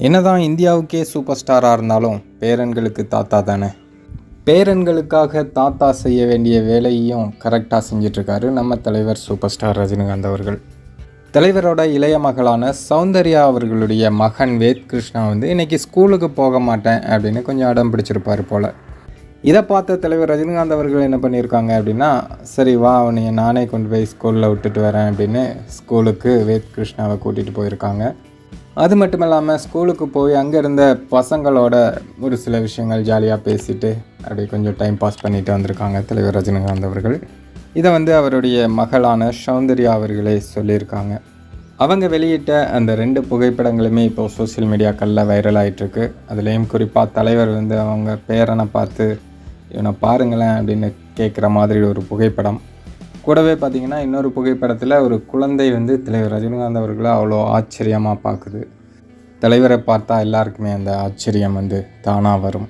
என்னதான் இந்தியாவுக்கே சூப்பர் ஸ்டாராக இருந்தாலும் பேரன்களுக்கு தாத்தா தானே? பேரன்களுக்காக தாத்தா செய்ய வேண்டிய வேலையையும் கரெக்டாக செஞ்சிட்ருக்காரு நம்ம தலைவர் சூப்பர் ஸ்டார் ரஜினிகாந்த் அவர்கள். தலைவரோட இளைய மகளான சௌந்தர்யா அவர்களுடைய மகன் வேத் கிருஷ்ணா வந்து இன்றைக்கி ஸ்கூலுக்கு போக மாட்டேன் அப்படின்னு கொஞ்சம் அடம் பிடிச்சிருப்பார் போல். இதை பார்த்த தலைவர் ரஜினிகாந்த் அவர்கள் என்ன பண்ணியிருக்காங்க அப்படின்னா சரி வா அவனையை நானே கொண்டு போய் ஸ்கூலில் விட்டுட்டு வரேன் அப்படின்னு ஸ்கூலுக்கு வேத் கிருஷ்ணாவை கூட்டிகிட்டு போயிருக்காங்க. அது மட்டும் இல்லாமல் ஸ்கூலுக்கு போய் அங்கே இருந்த பசங்களோட ஒரு சில விஷயங்கள் ஜாலியாக பேசிட்டு அப்படியே கொஞ்சம் டைம் பாஸ் பண்ணிட்டு வந்திருக்காங்க தலைவர் ரஜினிகாந்த் அவர்கள். இதை வந்து அவருடைய மகளான சௌந்தர்யா அவர்களே சொல்லியிருக்காங்க. அவங்க வெளியிட்ட அந்த ரெண்டு புகைப்படங்களுமே இப்போ சோஷியல் மீடியாக்களில் வைரல் ஆகிட்டுருக்கு அதுலேயும் குறிப்பாக தலைவர் வந்து அவங்க பேரனை பார்த்து இவனை பாருங்களேன் அப்படின்னு கேட்குற மாதிரி ஒரு புகைப்படம். கூடவே பார்த்தீங்கன்னா இன்னொரு புகைப்படத்தில் ஒரு குழந்தை வந்து தலைவர் ரஜினிகாந்த் அவர்களை அவ்வளோ ஆச்சரியமாக பார்க்குது. தலைவரை பார்த்தா எல்லாருக்குமே அந்த ஆச்சரியம் வந்து தானாக வரும்.